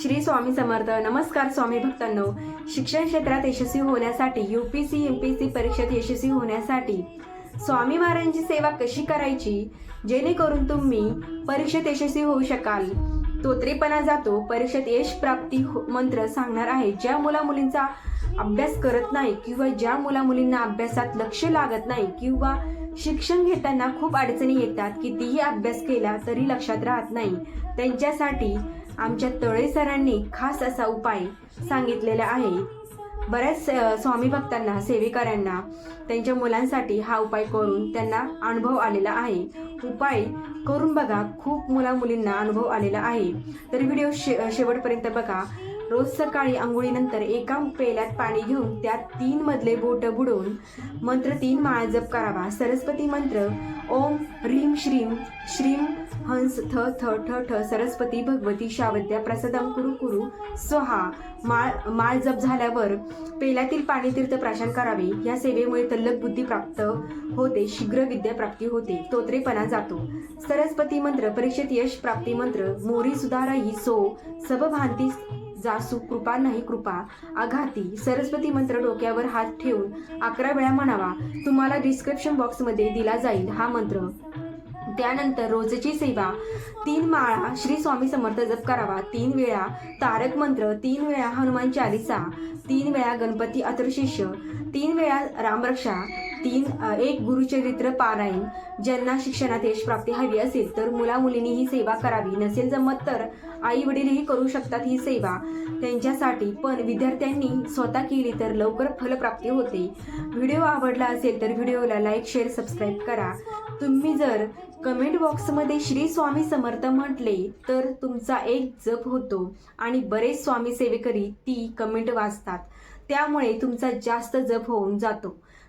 श्री स्वामी समर्थ. नमस्कार स्वामी भक्तांनो. शिक्षण क्षेत्रात यशस्वी होण्यासाठी यूपीसी एमपीसी परीक्षेत यशस्वी होण्यासाठी स्वामी महाराजांची सेवा कशी करायची? जेणेकरून तुम्ही परीक्षेत यशस्वी होऊ शकाल. तोत्रेपणा जातो परीक्षेत यश प्राप्ती हो- मंत्र सांगणार आहे. ज्या मुला मुलींचा अभ्यास करत नाही किंवा ज्या मुला मुलींना अभ्यासात लक्ष लागत नाही किंवा शिक्षण घेताना खूप अडचणी येतात कितीही अभ्यास केला तरी लक्षात राहत नाही. त्यांच्यासाठी आमच्या तळे सरांनी खास असा उपाय सांगितलेला आहे. बऱ्याच स्वामी भक्तांना सेवेकऱ्यांना त्यांच्या मुलांसाठी हा उपाय करून त्यांना अनुभव आलेला आहे. उपाय करून बघा. खूप मुला मुलींना अनुभव आलेला आहे. तर व्हिडिओ शे शेवटपर्यंत बघा. रोज सकाळी आंघोळीनंतर एका पेल्यात पाणी घेऊन त्यात तीन मधले बोट बुडवून मंत्र तीन माळ जप करावा. सरस्वती मंत्र ओम ह्रीम श्रीम श्रीम हंस थ थ ठ ठ सरस्वती भगवती शावद्या प्रसादम कुरु कुरु स्वहा. माळ माळ जप झाल्यावर पेल्यातील पाणी तीर्थ प्राशन करावे. या सेवेमुळे तल्लक बुद्धी प्राप्त होते शीघ्र विद्या प्राप्ती होते तोत्रेपणा जातो. सरस्वती मंत्र परीक्षेत यश प्राप्ती मंत्र मोरी सुधारा ही सो सबभांती जासू कृपा नाही कृपा आघाती सरस्वती मंत्र डोक्यावर हात ठेवून अकरा वेळा म्हणावा तुम्हाला डिस्क्रिप्शन बॉक्समध्ये दिला जाईल हा मंत्र. त्यानंतर रोजची सेवा तीन माळा श्री स्वामी समर्थ जप करावा तीन वेळा तारक मंत्र तीन वेळा हनुमान चालिसा तीन वेळा गणपती अतरशिष्य तीन वेळा रामरक्षा तीन एक गुरुचरित्र पारायण ज्यांना शिक्षणात यश प्राप्ती हवी असेल तर मुला मुलींनी ही सेवा करावी. नसेल जमत तर आई वडीलही करू शकतात ही सेवा. त्यांच्यासाठी पण विद्यार्थ्यांनी स्वतः केली तर लवकर फलप्राप्ती होते. व्हिडिओ आवडला असेल तर व्हिडिओला लाईक शेअर सबस्क्राईब करा. तुम्ही जर कमेंट बॉक्समध्ये श्री स्वामी समर्थ म्हटले तर तुमचा एक जप होतो आणि बरेच स्वामी सेवेकरी ती कमेंट वाचतात. त्यामुळे तुमचा जास्त जप होऊन जातो.